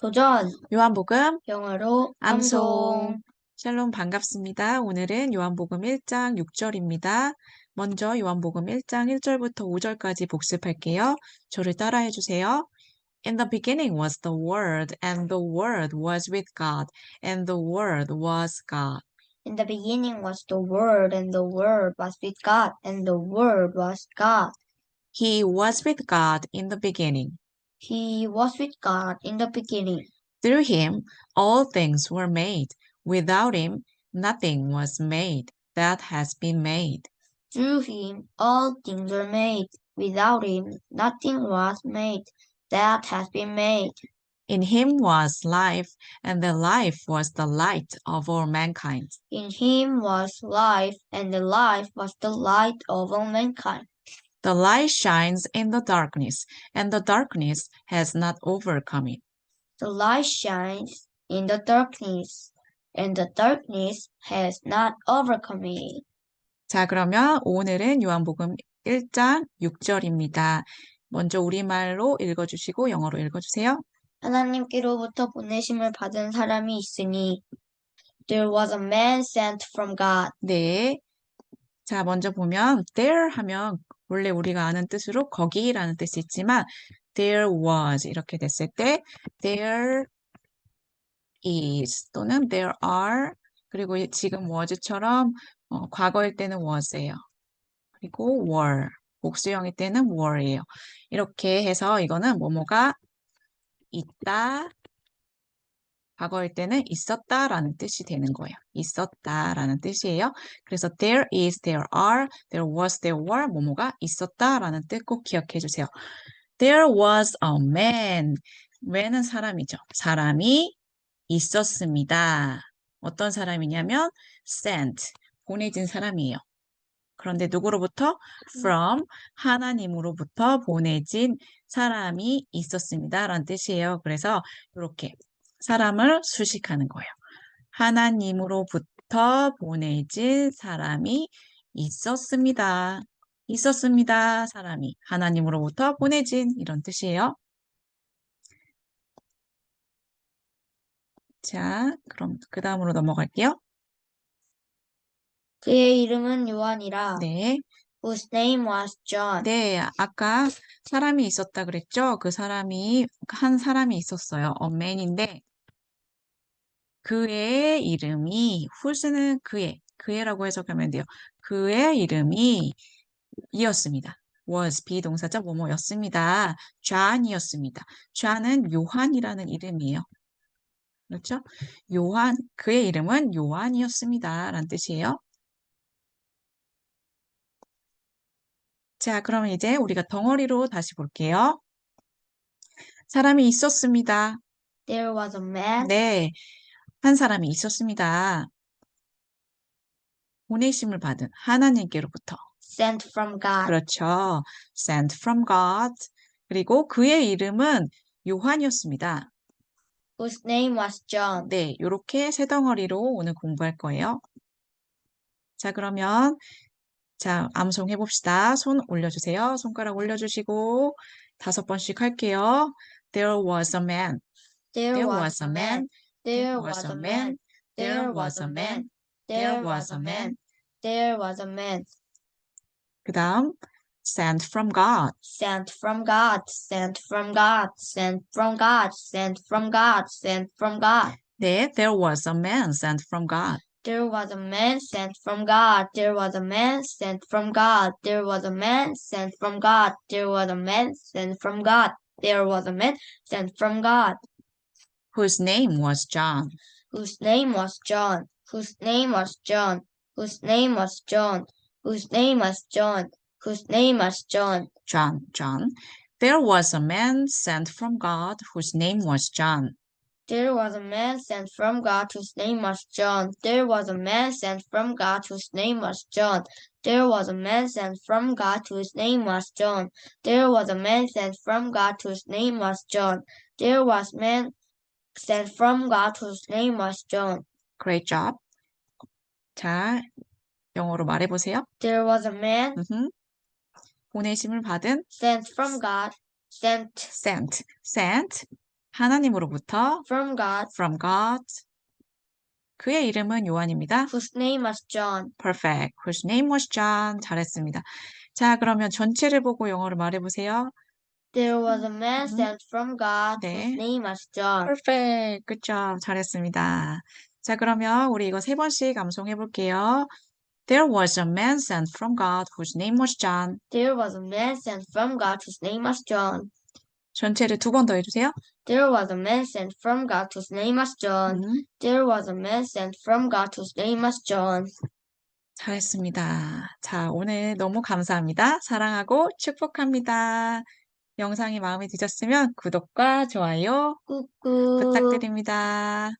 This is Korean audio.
도전! 요한복음 영어로 암송. 샬롬 반갑습니다. 오늘은 요한복음 1장 6절입니다. 먼저 요한복음 1장 1절부터 5절까지 복습할게요. 저를 따라해 주세요. In the beginning was the Word, and the Word was with God, and the Word was God. In the beginning was the Word, and the Word was with God, and the Word was God. He was with God in the beginning. He was with God in the beginning. Through him all things were made. Without him nothing was made that has been made. Through him all things were made. Without him nothing was made that has been made. In him was life, and the life was the light of all mankind. In him was life, and the life was the light of all mankind. The light shines in the darkness, and the darkness has not overcome it. The light shines in the darkness, and the darkness has not overcome it. 자, 그러면 오늘은 요한복음 1장 6절입니다. 먼저 우리말로 읽어주시고 영어로 읽어주세요. 하나님께로부터 보내심을 받은 사람이 있으니 There was a man sent from God. 네. 자, 먼저 보면 there 하면 원래 우리가 아는 뜻으로 거기라는 뜻이 있지만 there was 이렇게 됐을 때 there is 또는 there are 그리고 이- 지금 was처럼 어, 과거일 때는 was예요. 그리고 were 복수형일 때는 were예요. 이렇게 해서 이거는 뭐뭐가 있다 과거일 때는 있었다라는 뜻이 되는 거예요. 있었다라는 뜻이에요. 그래서 there is, there are, there was, there were 뭐뭐가 있었다라는 뜻 꼭 기억해 주세요. There was a man. man은 사람이죠. 사람이 있었습니다. 어떤 사람이냐면 sent, 보내진 사람이에요. 그런데 누구로부터? from, 하나님으로부터 보내진 사람이 있었습니다. 라는 뜻이에요. 그래서 이렇게 사람을 수식하는 거예요. 하나님으로부터 보내진 사람이 있었습니다. 있었습니다. 사람이 하나님으로부터 보내진 이런 뜻이에요. 자, 그럼 그 다음으로 넘어갈게요. 그의 이름은 요한이라 네. Whose name was John. 네, 아까 사람이 있었다 그랬죠? 그 사람이, 한 사람이 있었어요. 어맨인데, 그의 이름이, whose는 그의, 그의라고 해석하면 돼요. 그의 이름이 이었습니다. was, 비동사자 뭐뭐였습니다. 존이었습니다. 존은 요한이라는 이름이에요. 그렇죠? 요한, 그의 이름은 요한이었습니다. 라는 뜻이에요. 자, 그러면 이제 우리가 덩어리로 다시 볼게요. 사람이 있었습니다. There was a man 네, 한 사람이 있었습니다. 보내심을 받은 하나님께로부터. sent from God. 그렇죠. sent from God. 그리고 그의 이름은 요한이었습니다. whose name was John. 네, 요렇게 세 덩어리로 오늘 공부할 거예요. 자, 그러면 자, 암송 해봅시다. 손 올려주세요. 손가락 올려주시고 다섯 번씩 할게요. There was a man. There was a man. There was a man. There was a man. There was a man. There was a man 그 다음, sent from God. sent from God. Sent from God. Sent from God. Sent from God. Sent from God. 네, there was a man sent from God. There was a man sent from God. There was a man sent from God. There was a man sent from God. There was a man sent from God. There was a man sent from God. whose name was John. Whose name was John. Whose name was John. Whose name was John. Whose name was John. Whose name was John. John, John. There was a man sent from God whose name was John. There was a man sent from God whose name was John. There was a man sent from God whose name was John. There was a man sent from God whose name was John. There was a man sent from God whose name was John. There was man sent from God whose name was John. Great job. 자, 영어로 말해보세요. There was a man 음흠. 보내심을 받은 sent from God, sent sent, sent 하나님으로부터 from God, from God. 그의 이름은 요한입니다. whose name was John. Perfect. Whose name was John. 잘했습니다. 자, 그러면 전체를 보고 영어로 말해보세요. There was a man 음. sent from God, 네. whose name was John. Perfect. Good job. 잘했습니다. 자, 그러면 우리 이거 세 번씩 암송해 볼게요. There was a man sent from God whose name was John. There was a man sent from God, whose name was John. 전체를 두 번 더 해주세요. There was a man sent from God, whose name was John. 음, There was a man sent from God, whose name was John. 잘했습니다. 자, 오늘 너무 감사합니다. 사랑하고 축복합니다. 영상이 마음에 드셨으면 구독과 좋아요 꾸꾸. 부탁드립니다.